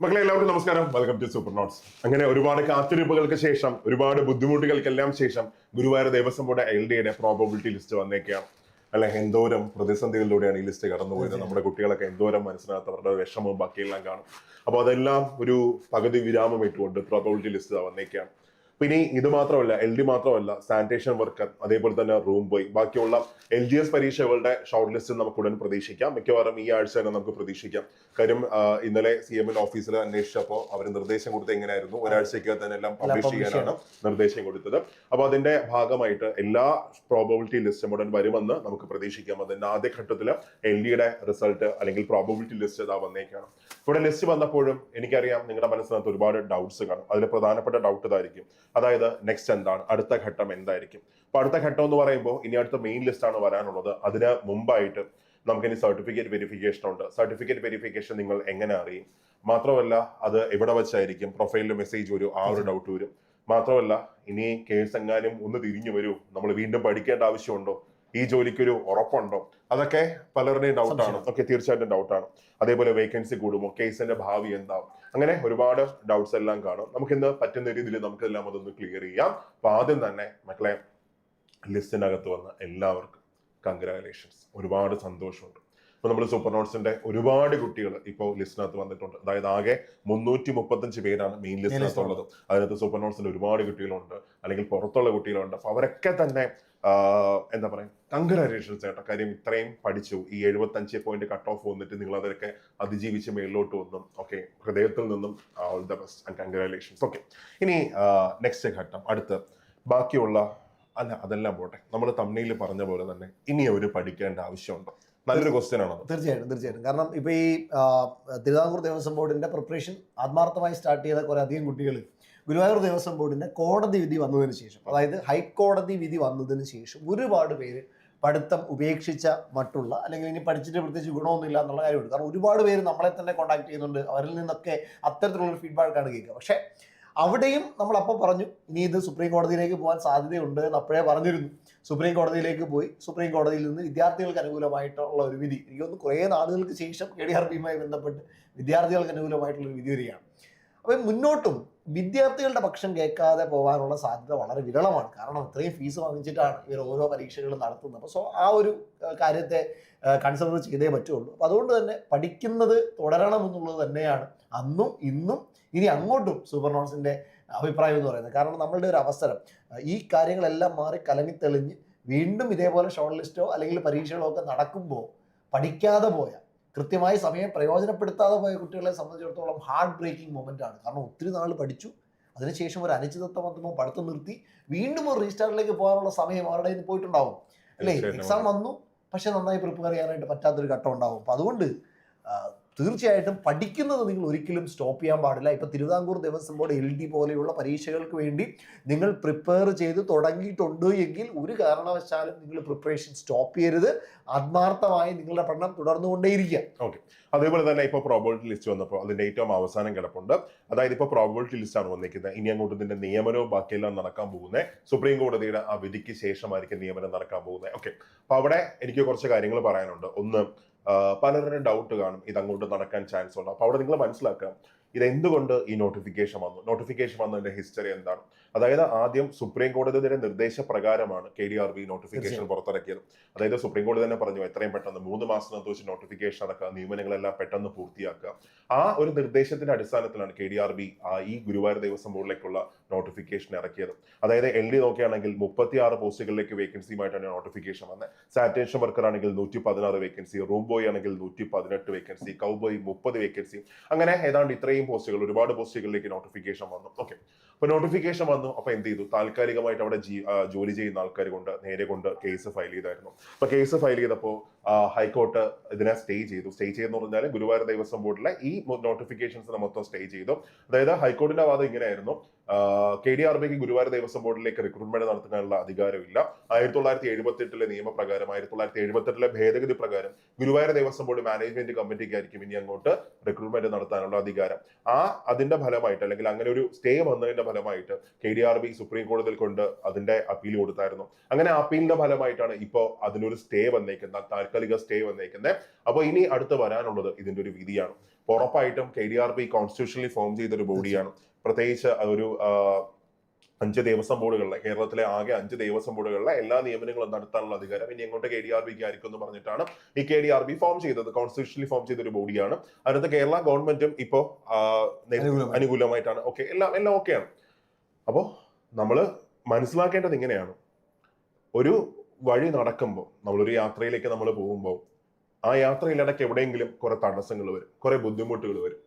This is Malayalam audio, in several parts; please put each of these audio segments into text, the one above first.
മക്കളെ എല്ലാവർക്കും നമസ്കാരം. വെൽക്കം ടു സൂപ്പർ നോട്ട്സ് അങ്ങനെ ഒരുപാട് കാത്തിരിപ്പുകൾക്ക് ശേഷം ഒരുപാട് ബുദ്ധിമുട്ടുകൾക്കെല്ലാം ശേഷം ഗുരുവായൂർ ദേവസ്വം ബോർഡ് എൽ ഡിയുടെ പ്രോബബിലിറ്റി ലിസ്റ്റ് വന്നേക്കാണ് അല്ലെ എന്തോരം പ്രതിസന്ധികളിലൂടെയാണ് ഈ ലിസ്റ്റ് കടന്നുപോയത്. നമ്മുടെ കുട്ടികളൊക്കെ എന്തോരം മനസ്സിനകത്ത് അവരുടെ വിഷമവും ബാക്കിയെല്ലാം കാണും. അപ്പോൾ അതെല്ലാം ഒരു പകുതി വിരാമം ഇട്ടുകൊണ്ട് പ്രോബബിലിറ്റി ലിസ്റ്റ് വന്നേക്കാണ് പിന്നെ ഇത് മാത്രമല്ല എൽ ഡി മാത്രമല്ല സാനിറ്റേഷൻ വർക്കർ അതേപോലെ തന്നെ റൂം ബോയ് ബാക്കിയുള്ള എൽ ജി എസ് പരീക്ഷകളുടെ ഷോർട്ട് ലിസ്റ്റ് നമുക്ക് ഉടൻ പ്രതീക്ഷിക്കാം. മിക്കവാറും ഈ ആഴ്ച തന്നെ നമുക്ക് പ്രതീക്ഷിക്കാം. കാര്യം ഇന്നലെ സി എമ്മിന്റെ ഓഫീസിൽ അന്വേഷിച്ചപ്പോൾ അവർ നിർദ്ദേശം കൊടുത്ത് എങ്ങനെയായിരുന്നു? ഒരാഴ്ചയ്ക്ക് തന്നെ എല്ലാം പബ്ലിഷ് ചെയ്യാനാണ് നിർദ്ദേശം കൊടുത്തത്. അപ്പോൾ അതിന്റെ ഭാഗമായിട്ട് എല്ലാ പ്രോബബിലിറ്റി ലിസ്റ്റും ഉടൻ വരുമെന്ന് നമുക്ക് പ്രതീക്ഷിക്കാം. അതിന്റെ ആദ്യഘട്ടത്തിൽ എൽ ഡിയുടെ റിസൾട്ട് അല്ലെങ്കിൽ പ്രോബബിലിറ്റി ലിസ്റ്റ് ഇതാ വന്നേക്കാണ്. ഇവിടെ ലിസ്റ്റ് വന്നപ്പോഴും എനിക്കറിയാം നിങ്ങളുടെ മനസ്സിനകത്ത് ഒരുപാട് ഡൗട്ട്സ് കാണും. അതിൽ പ്രധാനപ്പെട്ട ഡൗട്ട് ഇതായിരിക്കും. അതായത് നെക്സ്റ്റ് എന്താണ്? അടുത്ത ഘട്ടം എന്തായിരിക്കും? അപ്പൊ അടുത്ത ഘട്ടം എന്ന് പറയുമ്പോൾ ഇനി അടുത്ത മെയിൻ ലിസ്റ്റ് ആണ് വരാനുള്ളത്. അതിന് മുമ്പായിട്ട് നമുക്കിനി സർട്ടിഫിക്കറ്റ് വെരിഫിക്കേഷൻ ഉണ്ട്. സർട്ടിഫിക്കറ്റ് വെരിഫിക്കേഷൻ നിങ്ങൾ എങ്ങനെ അറിയും? മാത്രമല്ല അത് എവിടെ വെച്ചായിരിക്കും? പ്രൊഫൈലിൽ മെസ്സേജ് വരും ആ ഒരു ഡൗട്ട് വരും. മാത്രമല്ല ഇനി കേസ് എങ്ങാനും ഒന്ന് തിരിഞ്ഞു വരൂ. നമ്മൾ വീണ്ടും പഠിക്കേണ്ട ആവശ്യമുണ്ടോ? ഈ ജോലിക്കൊരു ഉറപ്പുണ്ടോ? അതൊക്കെ പലരുടെയും ഡൗട്ടാണ് ഒക്കെ തീർച്ചയായിട്ടും ഡൗട്ടാണ് അതേപോലെ വേക്കൻസി കൂടുമോ കേസിന്റെ ഭാവി എന്താവും? അങ്ങനെ ഒരുപാട് ഡൗട്ട്സ് എല്ലാം കാണും. നമുക്ക് ഇന്ന് പറ്റുന്ന രീതിയിൽ നമുക്കെല്ലാം അതൊന്ന് ക്ലിയർ ചെയ്യാം. അപ്പൊ ആദ്യം തന്നെ മക്കളെ ലിസ്റ്റിനകത്ത് വന്ന എല്ലാവർക്കും കൺഗ്രാലേഷൻസ് ഒരുപാട് സന്തോഷമുണ്ട്. ഇപ്പൊ നമ്മൾ സൂപ്പർ നോട്ട്സിന്റെ ഒരുപാട് കുട്ടികൾ ഇപ്പോൾ ലിസ്റ്റിനകത്ത് വന്നിട്ടുണ്ട്. അതായത് ആകെ മുന്നൂറ്റി മുപ്പത്തഞ്ച് പേരാണ് മെയിൻ ലിസ്റ്റിനകത്ത് ഉള്ളത്. അതിനകത്ത് സൂപ്പർ നോട്ട്സിന്റെ ഒരുപാട് കുട്ടികളുണ്ട്. അല്ലെങ്കിൽ പുറത്തുള്ള കുട്ടികളുണ്ട്. അപ്പൊ അവരൊക്കെ തന്നെ എന്താ പറയാ കങ്കരേഷൻസ് ചേട്ടാ കാര്യം ഇത്രയും പഠിച്ചു. ഈ എഴുപത്തി അഞ്ച് പോയിന്റ് കട്ട് ഓഫ് വന്നിട്ട് നിങ്ങൾ അതൊക്കെ അതിജീവിച്ച് മേളിലോട്ട് വന്നു. ഓക്കെ ഹൃദയത്തിൽ നിന്നും all the best and congratulations okay ഇനി നെക്സ്റ്റ് ഘട്ടം. അടുത്ത്. ബാക്കിയുള്ള അല്ല അതെല്ലാം പോട്ടെ. നമ്മൾ തമ്മിൽ പറഞ്ഞ പോലെ തന്നെ ഇനി അവർ പഠിക്കേണ്ട ആവശ്യമുണ്ടോ? നല്ലൊരു ക്വസ്റ്റ്യൻ ആണ് തീർച്ചയായിട്ടും തീർച്ചയായിട്ടും. കാരണം ഇപ്പൊ ഈ തിരുവിതാംകൂർ ദേവസ്വം ബോർഡിന്റെ പ്രിപ്പറേഷൻ ആത്മാർത്ഥമായി സ്റ്റാർട്ട് ചെയ്ത കുറെ അധികം കുട്ടികൾ ഗുരുവായൂർ ദേവസ്വം ബോർഡിന്റെ കോടതി വിധി വന്നതിന് ശേഷം അതായത് ഹൈക്കോടതി വിധി വന്നതിന് ശേഷം ഒരുപാട് പേര് പഠിത്തം ഉപേക്ഷിച്ച മട്ടുള്ള അല്ലെങ്കിൽ ഇനി പഠിച്ചിട്ട് പ്രത്യേകിച്ച് ഗുണമൊന്നുമില്ല എന്നുള്ള കാര്യമുണ്ട്. കാരണം ഒരുപാട് പേര് നമ്മളെ തന്നെ കോൺടാക്ട് ചെയ്യുന്നുണ്ട്. അവരിൽ നിന്നൊക്കെ അത്തരത്തിലുള്ള ഫീഡ്ബാക്കാണ് കേൾക്കുക. പക്ഷേ അവിടെയും നമ്മൾ അപ്പോൾ പറഞ്ഞു ഇനി ഇത് സുപ്രീം കോടതിയിലേക്ക് പോകാൻ സാധ്യതയുണ്ട് എന്ന് അപ്പോഴേ പറഞ്ഞിരുന്നു. സുപ്രീം കോടതിയിലേക്ക് പോയി. സുപ്രീം കോടതിയിൽ നിന്ന് വിദ്യാർത്ഥികൾക്ക് അനുകൂലമായിട്ടുള്ള ഒരു വിധി. എനിക്ക് തോന്നുന്നു കുറേ നാളുകൾക്ക് ശേഷം കെ ഡി ആർ പിയുമായി ബന്ധപ്പെട്ട് വിദ്യാർത്ഥികൾക്ക് അനുകൂലമായിട്ടുള്ള ഒരു വിധി വരികയാണ്. അപ്പം മുന്നോട്ടും വിദ്യാർത്ഥികളുടെ പക്ഷം കേൾക്കാതെ പോകാനുള്ള സാധ്യത വളരെ വിരളമാണ്. കാരണം ഇത്രയും ഫീസ് വാങ്ങിച്ചിട്ടാണ് ഇവർ ഓരോ പരീക്ഷകളും നടത്തുന്നത്. അപ്പോൾ സോ ആ ഒരു കാര്യത്തെ കൺസിഡർ ചെയ്തേ പറ്റുള്ളൂ. അപ്പോൾ അതുകൊണ്ട് തന്നെ പഠിക്കുന്നത് തുടരണം എന്നുള്ളത് തന്നെയാണ്. അന്നും ഇന്നും ഇനി അങ്ങോട്ടും സൂപ്പർ നോട്ട്സിന്റെ അഭിപ്രായം എന്ന് പറയുന്നത്. കാരണം നമ്മളുടെ ഒരു അവസരം. ഈ കാര്യങ്ങളെല്ലാം മാറി കലങ്ങി തെളിഞ്ഞ് വീണ്ടും ഇതേപോലെ ഷോർട്ട് ലിസ്റ്റോ അല്ലെങ്കിൽ പരീക്ഷകളോ ഒക്കെ നടക്കുമ്പോൾ പഠിക്കാതെ പോയ കൃത്യമായി സമയം പ്രയോജനപ്പെടുത്താതെ പോയ കുട്ടികളെ സംബന്ധിച്ചിടത്തോളം ഹാർഡ് ബ്രേക്കിംഗ് മൊമെന്റ് ആണ്. കാരണം ഒത്തിരി നാൾ പഠിച്ചു. അതിനുശേഷം ഒരു അനിശ്ചിതത്വം വന്നപ്പോൾ പഠിത്തം നിർത്തി. വീണ്ടും ഒരു റീസ്റ്റാർട്ടിലേക്ക് പോകാനുള്ള സമയം അവരുടെ കയ്യിൽ പോയിട്ടുണ്ടാവും. അല്ലേ? എക്സാം വന്നു. പക്ഷെ നന്നായി പ്രിപ്പയർ ചെയ്യാനായിട്ട് പറ്റാത്തൊരു ഘട്ടം ഉണ്ടാവും. അപ്പം അതുകൊണ്ട് തീർച്ചയായിട്ടും പഠിക്കുന്നത് നിങ്ങൾ ഒരിക്കലും സ്റ്റോപ്പ് ചെയ്യാൻ പാടില്ല. ഇപ്പം Thiruvithamkoor Devaswom board L D പോലെയുള്ള പരീക്ഷകൾക്ക് വേണ്ടി നിങ്ങൾ പ്രിപ്പയർ ചെയ്ത് തുടങ്ങിയിട്ടുണ്ട് എങ്കിൽ ഒരു കാരണവശാലും നിങ്ങൾ പ്രിപ്പറേഷൻ സ്റ്റോപ്പ് ചെയ്യരുത്. ആത്മാർത്ഥമായി നിങ്ങളുടെ പഠനം തുടർന്നുകൊണ്ടേയിരിക്കുക. ഓക്കെ. അതേപോലെ തന്നെ ഇപ്പോൾ പ്രോബിലിറ്റി ലിസ്റ്റ് വന്നപ്പോൾ അതിന്റെ ഏറ്റവും അവസാനം കിടപ്പുണ്ട്. അതായത് ഇപ്പോൾ പ്രോബിലിറ്റി ലിസ്റ്റ് ആണ് വന്നിരിക്കുന്നത്. ഇനി അങ്ങോട്ട് ഇതിന്റെ നിയമനവും ബാക്കിയെല്ലാം നടക്കാൻ പോകുന്നത് സുപ്രീം കോടതിയുടെ ആ വിധിക്ക് ശേഷമായിരിക്കും നിയമനം നടക്കാൻ പോകുന്നത് ഓക്കെ. അപ്പൊ അവിടെ എനിക്ക് കുറച്ച് കാര്യങ്ങൾ പറയാനുണ്ട്. ഒന്ന് ആ, പലരുടെ ഡൗട്ട് കാണും. ഇത് അങ്ങോട്ട് നടക്കാൻ ചാൻസ് ഉണ്ട്? അപ്പോൾ അവിടെ നിങ്ങൾ മനസ്സിലാക്കുക ഇത് എന്തുകൊണ്ട് ഈ നോട്ടിഫിക്കേഷൻ വന്നു? നോട്ടിഫിക്കേഷൻ വന്നതിന്റെ ഹിസ്റ്ററി എന്താണ്? അതായത് ആദ്യം സുപ്രീം കോടതിയുടെ നിർദ്ദേശപ്രകാരമാണ് K D R B notification പുറത്തിറക്കിയത്. അതായത് സുപ്രീം കോടതി തന്നെ പറഞ്ഞു എത്രയും പെട്ടെന്ന് മൂന്ന് മാസത്തിനകത്ത് വെച്ച് നോട്ടിഫിക്കേഷൻ അടക്കുക നിയമനങ്ങളെല്ലാം പെട്ടെന്ന് പൂർത്തിയാക്കുക. ആ ഒരു നിർദ്ദേശത്തിന്റെ അടിസ്ഥാനത്തിലാണ് കെ ഡി ആർ ബി ഈ ഗുരുവായൂർ ദേവസ്വം ബോർഡിലേക്കുള്ള നോട്ടിഫിക്കേഷൻ ഇറക്കിയത്. അതായത് എൽ ഡി നോക്കുകയാണെങ്കിൽ മുപ്പത്തി ആറ് പോസ്റ്റുകളിലേക്ക് വേക്കൻസിയുമായിട്ടാണ് നോട്ടിഫിക്കേഷൻ വന്നത്. സാനിറ്റേഷൻ വർക്കർ ആണെങ്കിൽ നൂറ്റി പതിനാറ് വേക്കൻസി റൂം ബോയ് ആണെങ്കിൽ നൂറ്റി പതിനെട്ട് വേക്കൻസി കൗബോയ് മുപ്പത് വേക്കൻസി അങ്ങനെ ഏതാണ്ട് ഇത്രയും പോസ്റ്റുകൾ ഒരുപാട് പോസ്റ്റുകളിലേക്ക് നോട്ടിഫിക്കേഷൻ വന്നു. ഓക്കെ അപ്പൊ നോട്ടിഫിക്കേഷൻ വന്നു. അപ്പൊ എന്ത് ചെയ്തു? താൽക്കാലികമായിട്ട് അവിടെ ജോലി ചെയ്യുന്ന ആൾക്കാർ കൊണ്ട് നേരെ കൊണ്ട് കേസ് ഫയൽ ചെയ്തായിരുന്നു. അപ്പൊ കേസ് ഫയൽ ചെയ്തപ്പോൾ ഹൈക്കോർട്ട് ഇതിനെ സ്റ്റേ ചെയ്തു. സ്റ്റേ ചെയ്തെന്ന് പറഞ്ഞാൽ ഗുരുവായൂർ ദേവസ്വം ബോർഡിലെ ഈ നോട്ടിഫിക്കേഷൻസ് മൊത്തം സ്റ്റേ ചെയ്തു. അതായത് ഹൈക്കോർട്ടിന്റെ വാദം ഇങ്ങനെയായിരുന്നു. കെ ഡി ആർ ബിക്ക് ഗുരുവായൂർ ദേവസ്വം ബോർഡിലേക്ക് റിക്രൂട്ട്മെന്റ് നടത്താനുള്ള അധികാരമില്ല. ആയിരത്തി തൊള്ളായിരത്തി എഴുപത്തി എട്ടിലെ നിയമപ്രകാരം ആയിരത്തി തൊള്ളായിരത്തി എഴുപത്തി എട്ടിലെ ഭേദഗതി പ്രകാരം ഗുരുവായൂർ ദേവസ്വം ബോർഡ് മാനേജ്മെന്റ് കമ്മിറ്റിക്കായിരിക്കും ഇനി അങ്ങോട്ട് റിക്രൂട്ട്മെന്റ് നടത്താനുള്ള അധികാരം. ആ അതിന്റെ ഫലമായിട്ട് അല്ലെങ്കിൽ അങ്ങനെ ഒരു സ്റ്റേ വന്നതിന്റെ ഫലമായിട്ട് K D R B supreme കോടതിയിൽ കൊണ്ട് അതിന്റെ അപ്പീൽ കൊടുത്തായിരുന്നു. അങ്ങനെ അപ്പീലിന്റെ ഫലമായിട്ടാണ് ഇപ്പോൾ അതിനൊരു സ്റ്റേ വന്നേക്കുന്നത്. താൽക്കാലിക സ്റ്റേ വന്നേക്കുന്നത് അപ്പോൾ ഇനി അടുത്ത് വരാനുള്ളത് ഇതിന്റെ ഒരു വിധിയാണ്. ഉറപ്പായിട്ടും കെ ഡി ആർ പി കോൺസ്റ്റിറ്റ്യൂഷനിൽ ഫോം ചെയ്തൊരു ബോഡിയാണ്. പ്രത്യേകിച്ച് ഒരു അഞ്ച് ദേവസ്വം ബോർഡുകളിലെ കേരളത്തിലെ ആകെ അഞ്ച് ദേവസ്വം ബോർഡുകളിലെ എല്ലാ നിയമനങ്ങളും നടത്താനുള്ള അധികാരം ഇനി എങ്ങോട്ട് കെ ഡി ആർ ബിക്ക് ആയിരിക്കും എന്ന് പറഞ്ഞിട്ടാണ് ഈ K D R B form ചെയ്തത്. കോൺസ്റ്റിറ്റ്യൂഷനിൽ ഫോം ചെയ്ത ഒരു ബോഡിയാണ്. അതിനകത്ത് കേരള ഗവൺമെന്റും ഇപ്പോ. അനുകൂലമായിട്ടാണ്. ഓക്കെ എല്ലാം എല്ലാം ഓക്കെയാണ് അപ്പോൾ നമ്മൾ മനസ്സിലാക്കേണ്ടത് ഇങ്ങനെയാണ്. ഒരു വഴി നടക്കുമ്പോൾ നമ്മളൊരു യാത്രയിലേക്ക് നമ്മൾ പോകുമ്പോൾ ആ യാത്രയിലിടയ്ക്ക് എവിടെയെങ്കിലും കുറെ തടസ്സങ്ങൾ വരും കുറെ ബുദ്ധിമുട്ടുകൾ വരും.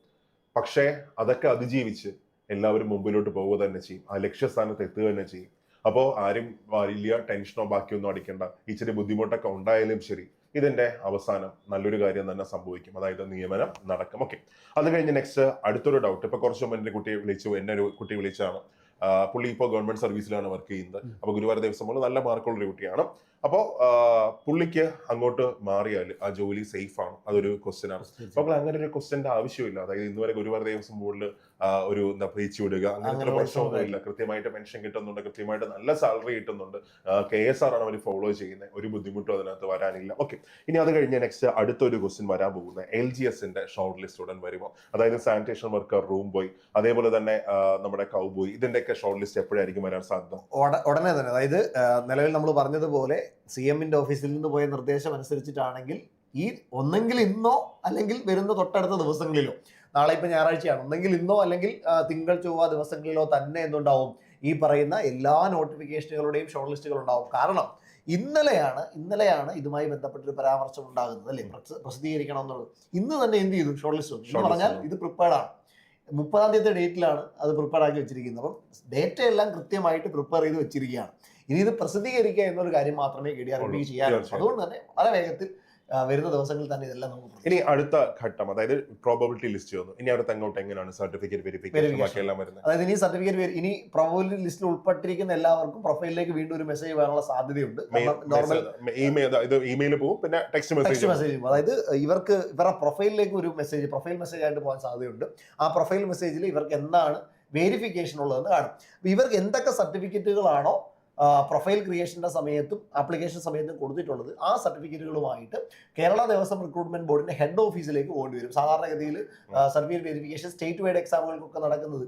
പക്ഷേ അതൊക്കെ അതിജീവിച്ച് എല്ലാവരും മുമ്പിലോട്ട് പോവുക തന്നെ ചെയ്യും. ആ ലക്ഷ്യസ്ഥാനത്ത് എത്തുക തന്നെ ചെയ്യും. അപ്പോൾ ആരും വലിയ ടെൻഷനോ ബാക്കിയൊന്നും അടിക്കേണ്ട. ഇച്ചിരി ബുദ്ധിമുട്ടൊക്കെ ഉണ്ടായാലും ശരി ഇതിന്റെ അവസാനം നല്ലൊരു കാര്യം തന്നെ സംഭവിക്കും. അതായത് നിയമനം നടക്കും. ഓക്കെ. അത് കഴിഞ്ഞ് നെക്സ്റ്റ് അടുത്തൊരു ഡൗട്ട് ഇപ്പൊ കുറച്ച് മുമ്പ് എന്റെ കുട്ടിയെ വിളിച്ചു എന്നെ ഒരു കുട്ടി വിളിച്ചാണ് പുള്ളി ഇപ്പോൾ ഗവൺമെന്റ് സർവീസിലാണ് വർക്ക് ചെയ്യുന്നത്. അപ്പോൾ ഗുരുവായൂർ ദേവസ്വം പോലെ നല്ല മാർക്കുള്ള ഒരു കുട്ടിയാണ്. അപ്പോൾ പുള്ളിക്ക് അങ്ങോട്ട് മാറിയാൽ ആ ജോലി സേഫ് ആണ്. അതൊരു ക്വസ്റ്റ്യൻ ആണ്. അപ്പോൾ അങ്ങനെ ഒരു ക്വസ്റ്റ്യന്റെ ആവശ്യമില്ല. അതായത് ഇന്നുവരെ ഗുരുവായൂർ ദേവസ്വം ബോർഡിൽ ഒരു എന്താ പിരിച്ചു വിടുക അങ്ങനത്തെ പ്രശ്നമൊന്നുമില്ല. കൃത്യമായിട്ട് പെൻഷൻ കിട്ടുന്നുണ്ട് കൃത്യമായിട്ട് നല്ല സാലറി കിട്ടുന്നുണ്ട്. കെ എസ് ആർ ആണ് അവർ ഫോളോ ചെയ്യുന്നത് ഒരു ബുദ്ധിമുട്ടും അതിനകത്ത് വരാനില്ല. ഓക്കെ ഇനി അത് കഴിഞ്ഞ് നെക്സ്റ്റ് അടുത്തൊരു ക്വസ്റ്റ്യൻ വരാൻ പോകുന്നത് എൽ ജി എസിന്റെ ഷോർട്ട് ലിസ്റ്റ് ഉടൻ വരുമോ? അതായത് സാനിറ്റേഷൻ വർക്കർ റൂം ബോയ് അതേപോലെ തന്നെ നമ്മുടെ കൗബോയ് ഇതിന്റെ ഇതിന്റെയൊക്കെ ഷോർട്ട് ലിസ്റ്റ് എപ്പോഴായിരിക്കും വരാൻ സാധ്യത? ഉടനെ തന്നെ. അതായത് നിലവിൽ നമ്മൾ പറഞ്ഞതുപോലെ സി എമ്മിന്റെ ഓഫീസിൽ നിന്ന് പോയ നിർദ്ദേശം അനുസരിച്ചിട്ടാണെങ്കിൽ ഈ ഒന്നെങ്കിൽ ഇന്നോ അല്ലെങ്കിൽ വരുന്ന തൊട്ടടുത്ത ദിവസങ്ങളിലോ നാളെ ഇപ്പോൾ ഞായറാഴ്ചയാണ് ഒന്നെങ്കിൽ ഇന്നോ അല്ലെങ്കിൽ തിങ്കൾ ചൊവ്വ ദിവസങ്ങളിലോ തന്നെ എന്തുണ്ടാവും? ഈ പറയുന്ന എല്ലാ നോട്ടിഫിക്കേഷനുകളുടെയും ഷോർട്ട് ലിസ്റ്റുകൾ ഉണ്ടാവും കാരണം ഇന്നലെയാണ് ഇന്നലെയാണ് ഇതുമായി ബന്ധപ്പെട്ടൊരു പരാമർശം ഉണ്ടാകുന്നത് അല്ലെ? പ്രസ- പ്രസിദ്ധീകരിക്കണം എന്നുള്ളത്. ഇന്ന് തന്നെ എന്ത് ചെയ്തു? ഷോർട്ട് ലിസ്റ്റ് എന്ന് പറഞ്ഞാൽ ഇത് പ്രിപ്പയർഡ് ആണ്. മുപ്പതാം തീയതി ഡേറ്റിലാണ് അത് പ്രിപ്പയർ ആക്കി വെച്ചിരിക്കുന്നത്. അപ്പം ഡേറ്റ എല്ലാം കൃത്യമായിട്ട് പ്രിപ്പയർ ചെയ്ത് വെച്ചിരിക്കുകയാണ്. ഇനി ഇത് പ്രസിദ്ധീകരിക്കുക എന്നൊരു കാര്യം മാത്രമേ കെ ഡി ആർ ഉള്ളൂ. പി അതുകൊണ്ട് തന്നെ വളരെ വേഗത്തിൽ വരുന്ന ദിവസങ്ങളിൽ തന്നെ ഇതെല്ലാം നമുക്ക് ഇനി അടുത്ത ഘട്ടം അതായത് പ്രോബബിലിറ്റി ലിസ്റ്റ് വന്നു. ഇനി അടുത്ത് അങ്ങോട്ട് എങ്ങനെയാണ് സർട്ടിഫിക്കറ്റ് വെരിഫിക്കേഷൻ വരുന്നത്? അതായത് ഇനി സർട്ടിഫിക്കറ്റ് ഇനി പ്രോബബിലിറ്റി ലിസ്റ്റിൽ ഉൾപ്പെട്ടിരിക്കുന്ന എല്ലാവർക്കും പ്രൊഫൈലിലേക്ക് വീണ്ടും ഒരു മെസ്സേജ് വരാനുള്ള സാധ്യതയുണ്ട്. നോർമൽ ഇമെയിൽ ഇത് ഇമെയിൽ പോകും പിന്നെ ടെക്സ്റ്റ് മെസ്സേജ് മെസ്സേജ് അതായത് ഇവർക്ക് ഇവരുടെ പ്രൊഫൈലിലേക്ക് ഒരു മെസ്സേജ് പ്രൊഫൈൽ മെസ്സേജ് ആയിട്ട് പോകാൻ സാധ്യതയുണ്ട്. ആ പ്രൊഫൈൽ മെസ്സേജിൽ ഇവർക്ക് എന്താണ് വെരിഫിക്കേഷൻ ഉള്ളതെന്ന് കാണും. ഇവർക്ക് എന്തൊക്കെ സർട്ടിഫിക്കറ്റുകളാണോ പ്രൊഫൈൽ ക്രിയേഷന്റെ സമയത്തും ആപ്ലിക്കേഷൻ സമയത്തും കൊടുത്തിട്ടുള്ളത് ആ സർട്ടിഫിക്കറ്റുകളുമായിട്ട് കേരള ദേവസ്വം റിക്രൂട്ട്മെന്റ് ബോർഡിന്റെ ഹെഡ് ഓഫീസിലേക്ക് പോകേണ്ടി വരും സാധാരണഗതിയിൽ സർട്ടിഫിക്കറ്റ് വെരിഫിക്കേഷൻ സ്റ്റേറ്റ് വൈഡ് എക്സാമുകൾക്കൊക്കെ നടക്കുന്നത്.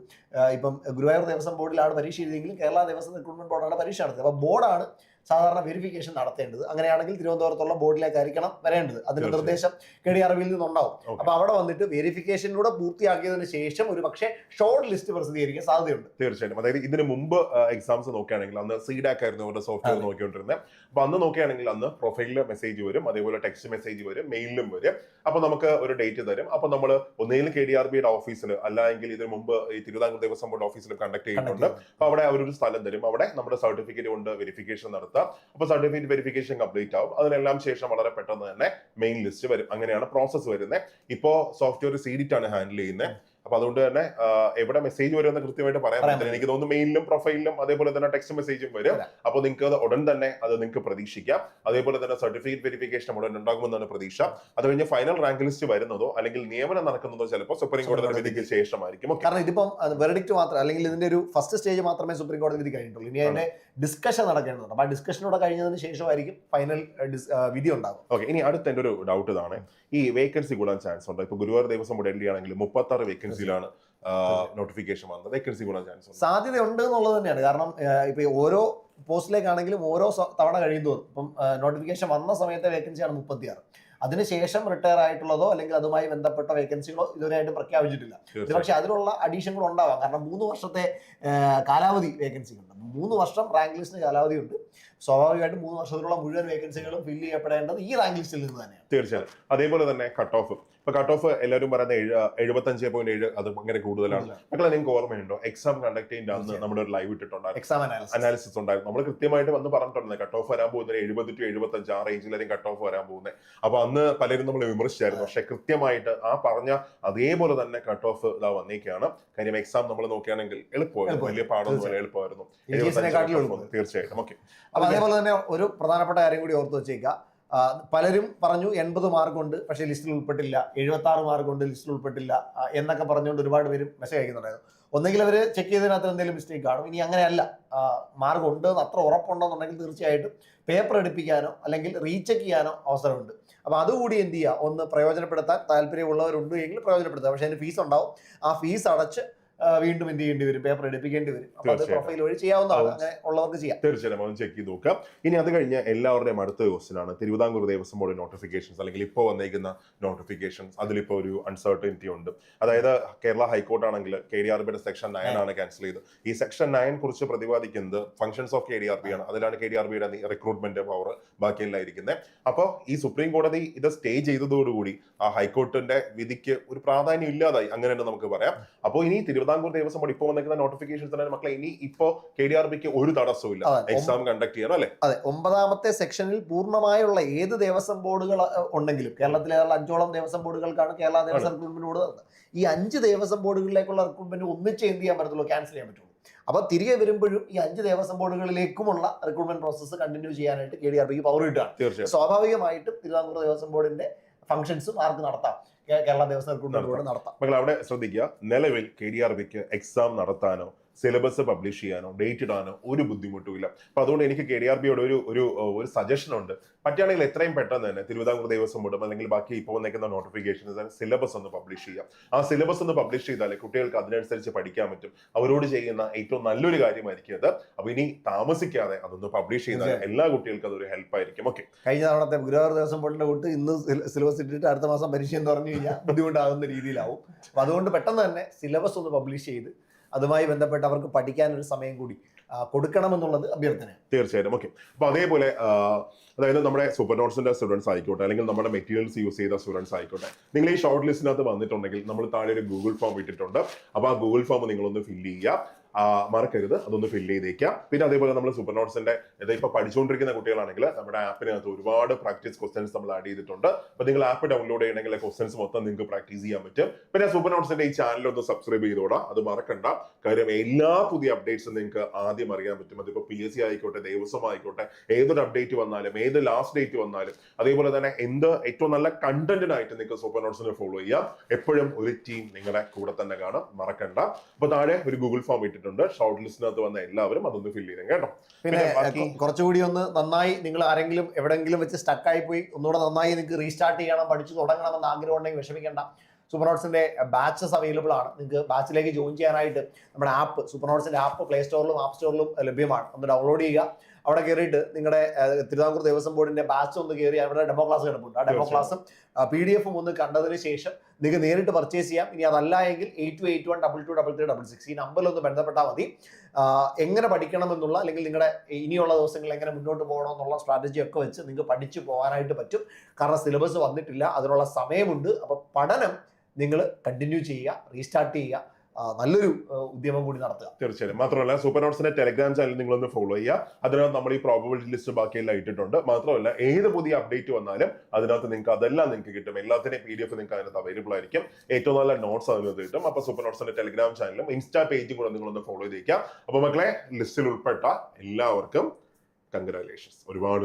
ഇപ്പം ഗുരുവായൂർ ദേവസ്വം ബോർഡിലാണ് പരീക്ഷ എഴുതിയെങ്കിലും കേരള ദേവസ്വം റിക്രൂട്ട്മെന്റ് ബോർഡാണ് പരീക്ഷ നടത്തുന്നത് അപ്പോൾ ബോർഡാണ് സാധാരണ വെരിഫിക്കേഷൻ നടത്തേണ്ടത്. അങ്ങനെയാണെങ്കിൽ തിരുവനന്തപുരത്തുള്ള ബോർഡിലേക്കായിരിക്കണം വരേണ്ടത്. അതിന്റെ തീർച്ചയായും. നിർദ്ദേശം കെ ഡി ആർ നിന്നുണ്ടാവും. അപ്പൊ അവിടെ വന്നിട്ട് വെരിഫിക്കേഷനിലൂടെ പൂർത്തിയാക്കിയതിനു ശേഷം ഒരു പക്ഷേ ഷോർട്ട് ലിസ്റ്റ് പ്രസിദ്ധീകരിക്കാൻ സാധ്യതയുണ്ട്. തീർച്ചയായിട്ടും. അതായത് ഇതിന് മുമ്പ് എക്സാംസ് നോക്കുകയാണെങ്കിൽ അന്ന് സീഡാക്ക് ആയിരുന്നു അവരുടെ സോഫ്റ്റ്വെയർ. നോക്കിക്കൊണ്ടിരുന്നത്. അപ്പൊ അന്ന് നോക്കുകയാണെങ്കിൽ അന്ന് പ്രൊഫൈലിൽ മെസ്സേജ് വരും അതേപോലെ ടെക്സ്റ്റ് മെസ്സേജ് വരും മെയിലും വരും. അപ്പൊ നമുക്ക് ഒരു ഡേറ്റ് തരും. അപ്പൊ നമ്മൾ ഒന്നേലും കെ ഡി ആർ ബിയുടെ ഓഫീസിൽ അല്ലെങ്കിൽ ഇതിന് മുമ്പ് ഈ തിരുവിതാംകൂർ ദേവസ്വം ബോർഡ് ഓഫീസിൽ കണ്ടക്ട് ചെയ്തിട്ടുണ്ട്. അപ്പൊ അവിടെ അവരൊരു സ്ഥലം തരും. അവിടെ നമ്മുടെ സർട്ടിഫിക്കറ്റ് കൊണ്ട് വെരിഫിക്കേഷൻ നടത്താം. അപ്പൊ സർട്ടിഫിക്കറ്റ് വെരിഫിക്കേഷൻ കംപ്ലീറ്റ് ആവും. അതിനെല്ലാം ശേഷം വളരെ പെട്ടെന്ന് തന്നെ മെയിൻ ലിസ്റ്റ് വരും. അങ്ങനെയാണ് പ്രോസസ്സ് വരുന്നത് ഇപ്പോ സോഫ്റ്റ്വെയർ സീഡിറ്റ് ആണ് ഹാൻഡിൽ ചെയ്യുന്നത് അപ്പൊ അതുകൊണ്ട് തന്നെ എവിടെ മെസ്സേജ് വരുമെന്ന് കൃത്യമായിട്ട് പറയാൻ പറ്റില്ല. എനിക്ക് തോന്നുന്നു മെയിലിലും പ്രൊഫൈലിലും അതേപോലെ തന്നെ ടെക്സ്റ്റ് മെസ്സേജും വരും. അപ്പൊ നിങ്ങൾക്ക് അത് ഉടൻ തന്നെ അത് നിങ്ങൾക്ക് പ്രതീക്ഷിക്കാം. അതേപോലെ തന്നെ സർട്ടിഫിക്കറ്റ് വെരിഫിക്കേഷൻ ഉടൻ ഉണ്ടാകുമെന്നാണ് പ്രതീക്ഷ. അത് കഴിഞ്ഞ് ഫൈനൽ റാങ്ക് ലിസ്റ്റ് വരുന്നതോ അല്ലെങ്കിൽ നിയമനം നടക്കുന്നതോ ചിലപ്പോൾ സുപ്രീം കോടതി വിധിക്ക് ശേഷമായിരിക്കും. കാരണം ഇതിപ്പം വെറഡിക്റ്റ് മാത്രം അല്ലെങ്കിൽ ഇതിന്റെ ഒരു ഫസ്റ്റ് സ്റ്റേജ് മാത്രമേ സുപ്രീം കോടതി വിധി കഴിഞ്ഞിട്ടുള്ളൂ. ഇനി അതിന്റെ ഡിസ്കഷൻ നടക്കേണ്ടതുണ്ട്. അപ്പൊ ആ ഡിസ്കഷനോടെ കഴിഞ്ഞതിന് ശേഷമായിരിക്കും ഫൈനൽ വിധി ഉണ്ടാകും ഓക്കെ ഇനി അടുത്ത എന്റെ ഒരു ഡൗട്ട് ഇതാണ്. ഈ വേക്കൻസി കൂടാൻ ചാൻസ് ഉണ്ട്. ഇപ്പൊ ഗുരുവായൂർ ദിവസം ഡൽഹി ആണെങ്കിൽ മുപ്പത്തി ആറ് വേക്കൻസിയിലാണ് നോട്ടിഫിക്കേഷൻ വന്നത്. വേക്കൻസി കൂടാൻ ചാൻസ് ഉണ്ട്. സാധ്യതയുണ്ട് എന്നുള്ളത് തന്നെയാണ്. കാരണം ഇപ്പൊ ഓരോ പോസ്റ്റിലേക്കാണെങ്കിലും ഓരോ തവണ കഴിയുമ്പോൾ ഇപ്പം നോട്ടിഫിക്കേഷൻ വന്ന സമയത്തെ വേക്കൻസിയാണ് മുപ്പത്തിയാറ്. അതിനുശേഷം റിട്ടയർ ആയിട്ടുള്ളതോ അല്ലെങ്കിൽ അതുമായി ബന്ധപ്പെട്ട വേക്കൻസികളോ ഇതുവരെയായിട്ടും പ്രഖ്യാപിച്ചിട്ടില്ല. പക്ഷെ അതിലുള്ള അഡീഷനുകൾ ഉണ്ടാവാം. കാരണം മൂന്ന് വർഷത്തെ കാലാവധി വേക്കൻസി ഉണ്ട്. മൂന്ന് വർഷം റാങ്ക് ലിസ്റ്റിന് കാലാവധി ഉണ്ട്. സ്വാഭാവികമായിട്ടും മൂന്ന് വർഷത്തിലുള്ള മുഴുവൻ വേക്കൻസികളും ഫില്ല് ചെയ്യപ്പെടേണ്ടത് ഈ റാങ്ക് ലിസ്റ്റിൽ നിന്ന് തന്നെയാണ്. തീർച്ചയായും. അതേപോലെ തന്നെ കട്ട് ഓഫ് ഇപ്പൊ കട്ട് ഓഫ് എല്ലാവരും പറയുന്ന എഴുപത്തഞ്ച് പോയിന്റ് ഏഴ് അത് ഭയങ്കര കൂടുതലാണ്. മക്കളെ നിങ്ങൾക്ക് ഓർമ്മയുണ്ടോ? എക്സാം കണ്ടക്ട് ചെയ്യുന്ന അന്ന് നമ്മുടെ ഒരു ലൈവ് ഇട്ടിട്ടുണ്ടായിരുന്നു. അനാലിസിസ് ഉണ്ടായിരുന്നു. നമ്മൾ കൃത്യമായിട്ട് വന്ന് പറഞ്ഞിട്ടുണ്ട് കട്ട് ഓഫ് വരാൻ പോകുന്നത് എഴുപത് ടു എഴുപത്തി അഞ്ച് ആ റേഞ്ചിലായിരിക്കും കട്ട് ഓഫ് വരാൻ പോകുന്നത്. അപ്പൊ അന്ന് പലരും നമ്മൾ വിമർശിച്ചായിരുന്നു. പക്ഷെ കൃത്യമായിട്ട് ആ പറഞ്ഞ അതേപോലെ തന്നെ കട്ട് ഓഫ് ഇതാ വന്നേക്കാണ്. കാര്യം എക്സാം നമ്മൾ നോക്കുകയാണെങ്കിൽ എളുപ്പമായിരുന്നു. വലിയ പാടൊന്നും എളുപ്പമായിരുന്നു. തീർച്ചയായിട്ടും. ഓക്കെ. അപ്പൊ അതേപോലെ തന്നെ ഒരു പ്രധാനപ്പെട്ട കാര്യം കൂടി ഓർത്ത് വെച്ചേക്കുക പലരും പറഞ്ഞു എൺപത് മാർക്കുണ്ട് പക്ഷേ ലിസ്റ്റിൽ ഉൾപ്പെട്ടില്ല. എഴുപത്തി ആറ് മാർക്കുണ്ട് ലിസ്റ്റിൽ ഉൾപ്പെട്ടില്ല. എന്നൊക്കെ പറഞ്ഞുകൊണ്ട് ഒരുപാട് പേര് മെസ്സേജ് അയക്കുന്നുണ്ടായിരുന്നു. ഒന്നെങ്കിൽ അവർ ചെക്ക് ചെയ്തതിനകത്ത് എന്തെങ്കിലും മിസ്റ്റേക്ക് കാണും. ഇനി അങ്ങനെയല്ല. മാർക്ക് ഉണ്ട് എന്ന് അത്ര ഉറപ്പുണ്ടെന്നുണ്ടെങ്കിൽ തീർച്ചയായിട്ടും പേപ്പർ എടുപ്പിക്കാനോ അല്ലെങ്കിൽ റീചെക്ക് ചെയ്യാനോ അവസരമുണ്ട്. അപ്പോൾ അതുകൂടി എന്ത് ചെയ്യുക? ഒന്ന് പ്രയോജനപ്പെടുത്താൻ താല്പര്യമുള്ളവരുണ്ട് എങ്കിൽ പ്രയോജനപ്പെടുത്തുക. പക്ഷേ അതിന് ഫീസ് ഉണ്ടാവും. ആ ഫീസ് അടച്ച് വീണ്ടും എന്ത് ചെയ്യേണ്ടി വരും? പേപ്പർ എടുപ്പിക്കേണ്ടി വരും. അത് പ്രൊഫൈൽ വഴി ചെയ്യാവുന്നതാണ്. അങ്ങനെ ഉള്ളവർക്ക് ചെയ്യാം. തീർച്ചയായും ഒന്ന് ചെക്ക് ചെയ്ത് നോക്കാം. ഇനി അത് കഴിഞ്ഞ എല്ലാവരുടെയും അടുത്ത ക്വസ്റ്റൻ ആണ്. തിരുവിതാംകൂർ ദേവസ്വം ബോർഡ് നോട്ടിഫിക്കേഷൻസ് അല്ലെങ്കിൽ ഇപ്പോൾ വന്നേക്കുന്ന നോട്ടിഫിക്കേഷൻസ് അതിലിപ്പോൾ ഒരു അൺസർട്ടനിറ്റി ഉണ്ട്. അതായത് കേരള ഹൈക്കോർട്ട് ആണെങ്കിൽ കെ ഡി ആർ ബിയുടെ സെക്ഷൻ നയൻ ആണ് ക്യാൻസൽ ചെയ്ത് ഈ സെക്ഷൻ നയൻ കുറിച്ച് പ്രതിപാദിക്കുന്നത് functions of K D R B ആണ്. അതിലാണ് കെ ഡി ആർ ബിയുടെ റിക്രൂട്ട്മെന്റ് പവർ ബാക്കിയെല്ലാം ഇരിക്കുന്നത് അപ്പോൾ ഈ സുപ്രീം കോടതി ഇത് സ്റ്റേ ചെയ്തതോടുകൂടി ആ ഹൈക്കോർട്ടിന്റെ വിധിക്ക് ഒരു പ്രാധാന്യം ഇല്ലാതായി. അങ്ങനെ തന്നെ നമുക്ക് പറയാം. അപ്പോൾ ഇനി തിരുവിതാംകൂർ ദേവസ്വം ബോർഡ് ഇപ്പോൾ വന്നിരിക്കുന്ന നോട്ടിഫിക്കേഷൻ തന്നെ മക്കളെ ഇനി ഇപ്പോൾ കെ ഡി ആർ ബിക്ക് ഒരു തടസ്സവും ഇല്ല. എക്സാം കണ്ടക്ട് ചെയ്യണം അല്ലെ? അതെ ഒമ്പതാമത്തെ സെക്ഷനിൽ പൂർണമായുള്ള ഏത് ദേവസ്വം ബോർഡുകൾ ഉണ്ടെങ്കിലും കേരളത്തിലെ അഞ്ചോളം ദേവസ്വം ബോർഡുകൾക്കാണ് കേരള ദേവസ്വം റിക്രൂട്ട്മെന്റ് ബോർഡ് ഈ അഞ്ച് ദേവസ്വം ബോർഡുകളിലേക്കുള്ള റിക്രൂട്ട്മെന്റ് ഒന്നിച്ച് എന്ത് ചെയ്യാൻ പറ്റത്തുള്ളൂ? ക്യാൻസൽ ചെയ്യാൻ പറ്റുള്ളൂ അപ്പൊ തിരികെ വരുമ്പോഴും ഈ അഞ്ച് ദേവസ്വം ബോർഡുകളിലേക്കുമുള്ള റിക്രൂട്ട്മെന്റ് പ്രോസസ്സ് കണ്ടിന്യൂ ചെയ്യാനായിട്ട് കെ ഡി ആർ ബിക്ക് പവർ കിട്ടുകയാണ്. സ്വാഭാവികമായിട്ടും തിരുവിതാംകൂർ ദേവസ്വം ബോർഡിന്റെ ഫംഗ്ഷൻസും ആർക്ക് നടത്താം? കേരള ദേവസ്വം റിക്രൂട്ട്മെന്റ് ബോർഡ് നടത്താം. മക്കൾ അവിടെ ശ്രദ്ധിക്കുക. നിലവിൽ കെ ഡി ആർ ബിക്ക് എക്സാം നടത്താനോ സിലബസ് പബ്ലിഷ് ചെയ്യാനോ ഡേറ്റ് ഇടാനോ ഒരു ബുദ്ധിമുട്ടും ഇല്ല. അപ്പൊ അതുകൊണ്ട് എനിക്ക് കെ ഡി ആർ ബിയോട് ഒരു ഒരു ഒരു സജഷൻ ഉണ്ട്. പറ്റുകയാണെങ്കിൽ എത്രയും പെട്ടെന്ന് തന്നെ തിരുവിതാംകൂർ ദേവസ്വം ബോർഡും അല്ലെങ്കിൽ ബാക്കി ഇപ്പോൾ വന്നേക്കുന്ന നോട്ടിഫിക്കേഷൻ സിലബസ് ഒന്ന് പബ്ലിഷ് ചെയ്യാം. ആ സിലബസ് ഒന്ന് പബ്ലിഷ് ചെയ്താലേ കുട്ടികൾക്ക് അതിനനുസരിച്ച് പഠിക്കാൻ പറ്റും. അവരോട് ചെയ്യുന്ന ഏറ്റവും നല്ലൊരു കാര്യമായിരിക്കും അത്. അപ്പൊ ഇനി താമസിക്കാതെ അതൊന്ന് പബ്ലിഷ് ചെയ്താൽ എല്ലാ കുട്ടികൾക്കും അതൊരു ഹെൽപ്പ് ആയിരിക്കും. ഓക്കെ കഴിഞ്ഞ തവണത്തെ ഗുരുവായൂർ ദേവസ്വം ബോർഡിന്റെ കൂട്ട് ഇന്ന് സിലബസ് ഇട്ടിട്ട് അടുത്ത മാസം പരീക്ഷ എന്ന് പറഞ്ഞു കഴിഞ്ഞാൽ ബുദ്ധിമുട്ടാകുന്ന രീതിയിലാവും. അപ്പൊ അതുകൊണ്ട് പെട്ടെന്ന് തന്നെ സിലബസ് ഒന്ന് പബ്ലിഷ് ചെയ്ത് അതുമായി ബന്ധപ്പെട്ട് അവർക്ക് പഠിക്കാനൊരു സമയം കൂടി കൊടുക്കണമെന്നുള്ളത് അഭ്യർത്ഥന. തീർച്ചയായിട്ടും. ഓക്കെ. അപ്പൊ അതേപോലെ അതായത് നമ്മുടെ സൂപ്പർ നോട്ട്സിന്റെ സ്റ്റുഡൻസ് ആയിക്കോട്ടെ അല്ലെങ്കിൽ നമ്മുടെ മെറ്റീരിയൽസ് യൂസ് ചെയ്ത സ്റ്റുഡൻസ് ആയിക്കോട്ടെ നിങ്ങൾ ഈ ഷോർട്ട് ലിസ്റ്റിനകത്ത് വന്നിട്ടുണ്ടെങ്കിൽ നമ്മൾ താഴെ ഒരു ഗൂഗിൾ ഫോം ഇട്ടിട്ടുണ്ട്. അപ്പൊ ആ ഗൂഗിൾ ഫോം നിങ്ങളൊന്ന് ഫില്ല് ചെയ്യുക. മറക്കരുത്. അതൊന്ന് ഫില്ല് ചെയ്തേക്കാം. പിന്നെ അതേപോലെ നമ്മൾ സൂപ്പർ നോട്ട്സിന്റെ ഇത് ഇപ്പൊ പഠിച്ചുകൊണ്ടിരിക്കുന്ന കുട്ടികളാണെങ്കിൽ നമ്മുടെ ആപ്പിനകത്ത് ഒരുപാട് പ്രാക്ടീസ് ക്വസ്റ്റൻസ് നമ്മൾ ആഡ് ചെയ്തിട്ടുണ്ട്. അപ്പോൾ നിങ്ങൾ ആപ്പ് ഡൗൺലോഡ് ചെയ്യണമെങ്കിൽ ക്വസ്റ്റൻസ് മൊത്തം നിങ്ങൾക്ക് പ്രാക്ടീസ് ചെയ്യാൻ പറ്റും. പിന്നെ സൂപ്പർ നോട്ട്സിന്റെ ഈ ചാനൽ ഒന്ന് സബ്സ്ക്രൈബ് ചെയ്തോടാം. അത് മറക്കണ്ട. കാര്യം എല്ലാ പുതിയ അപ്ഡേറ്റ്സും നിങ്ങൾക്ക് ആദ്യം അറിയാൻ പറ്റും. അതിപ്പോ പി എസ് സി ആയിക്കോട്ടെ ദേവസ്വം ആയിക്കോട്ടെ ഏതൊരു അപ്ഡേറ്റ് വന്നാലും ഏത് ലാസ്റ്റ് ഡേറ്റ് വന്നാലും അതേപോലെ തന്നെ എന്ത് ഏറ്റവും നല്ല കണ്ടന്റിനായിട്ട് നിങ്ങൾക്ക് സൂപ്പർ നോട്ട്സിനെ ഫോളോ ചെയ്യാം. എപ്പോഴും ഒരു ടീം നിങ്ങളുടെ കൂടെ തന്നെ കാണും. മറക്കണ്ട. അപ്പോൾ താഴെ ഒരു ഗൂഗിൾ ഫോം ഇട്ടിട്ടുണ്ട്. ഷോർട്ട് ലിസ്റ്റിനകത്ത് വന്ന എല്ലാവരും അതൊന്ന് ഫില്ല് ചെയ്യണം കേട്ടോ. പിന്നെ കുറച്ചുകൂടി ഒന്ന് നന്നായി നിങ്ങൾ ആരെങ്കിലും എവിടെങ്കിലും വെച്ച് സ്റ്റക്കായി പോയി ഒന്നുകൂടെ നന്നായി നിങ്ങൾക്ക് റീസ്റ്റാർട്ട് ചെയ്യണം പഠിച്ചു തുടങ്ങണം എന്ന് ആഗ്രഹം ഉണ്ടെങ്കിൽ വിഷമിക്കേണ്ട. സൂപ്പർ നോട്ട്സിന്റെ ബാച്ചസ് അവൈലബിൾ ആണ്. നിങ്ങൾക്ക് ബാച്ചിലേക്ക് ജോയിൻ ചെയ്യാനായിട്ട് നമ്മുടെ ആപ്പ് സൂപ്പർ നോട്ട്സിന്റെ ആപ്പ് പ്ലേ സ്റ്റോറിലും ആപ്പ് സ്റ്റോറിലും ലഭ്യമാണ്. ഒന്ന് ഡൗൺലോഡ് ചെയ്യുക. അവിടെ കയറിയിട്ട് നിങ്ങളുടെ തിരുവിതാംകൂർ ദേവസ്വം ബോർഡിന്റെ ബാച്ച് ഒന്ന് കയറി അവിടെ ഡെമോ ക്ലാസ് കിടപ്പുണ്ട് ആ ഡെമോ ക്ലാസ്സും പി ഡി എഫും ഒന്ന് കണ്ടതിന് ശേഷം നിങ്ങൾക്ക് നേരിട്ട് പർച്ചേസ് ചെയ്യാം. ഇനി അതല്ല എങ്കിൽ eight two eight one double two double three double six ഈ നമ്പറിൽ ഒന്ന് ബന്ധപ്പെട്ടാൽ മതി. എങ്ങനെ പഠിക്കണമെന്നുള്ള അല്ലെങ്കിൽ നിങ്ങളുടെ ഇനിയുള്ള ദിവസങ്ങളിൽ എങ്ങനെ മുന്നോട്ട് പോകണമെന്നുള്ള സ്ട്രാറ്റജി ഒക്കെ വെച്ച് നിങ്ങൾക്ക് പഠിച്ചു പോകാനായിട്ട് പറ്റും. കാരണം സിലബസ് വന്നിട്ടില്ല. അതിനുള്ള സമയമുണ്ട്. അപ്പോൾ പഠനം നിങ്ങൾ കണ്ടിന്യൂ ചെയ്യുക റീസ്റ്റാർട്ട് ചെയ്യുക. നല്ലൊരു ഉദ്യമം കൂടി നടത്തുക. തീർച്ചയായും മാത്രമല്ല സൂപ്പർ നോട്ട്സിന്റെ ടെലിഗ്രാം ചാനൽ നിങ്ങൾ ഒന്ന് ഫോളോ ചെയ്യുക. അതിനകത്ത് നമ്മൾ ഈ പ്രോബബിലിറ്റി ലിസ്റ്റ് ബാക്കിയെല്ലാം ഇട്ടിട്ടുണ്ട്. മാത്രമല്ല ഏത് പുതിയ അപ്ഡേറ്റ് വന്നാലും അതിനകത്ത് നിങ്ങൾക്ക് അതെല്ലാം നിങ്ങൾക്ക് കിട്ടും. എല്ലാത്തിനെയും പി ഡി എഫ് നിങ്ങൾക്ക് അതിനകത്ത് അവൈലബിൾ ആയിരിക്കും. ഏറ്റവും നല്ല നോട്ട്സ് അതിനകത്ത് കിട്ടും. അപ്പൊ സൂപ്പർ നോട്ട്സിന്റെ ടെലിഗ്രാം ചാനലും ഇൻസ്റ്റാ പേജും കൂടെ നിങ്ങളൊന്ന് ഫോളോ ചെയ്തേക്കുക അപ്പൊ മക്കളെ ലിസ്റ്റിൽ ഉൾപ്പെട്ട എല്ലാവർക്കും കൺഗ്രാലേഷൻസ് ഒരുപാട്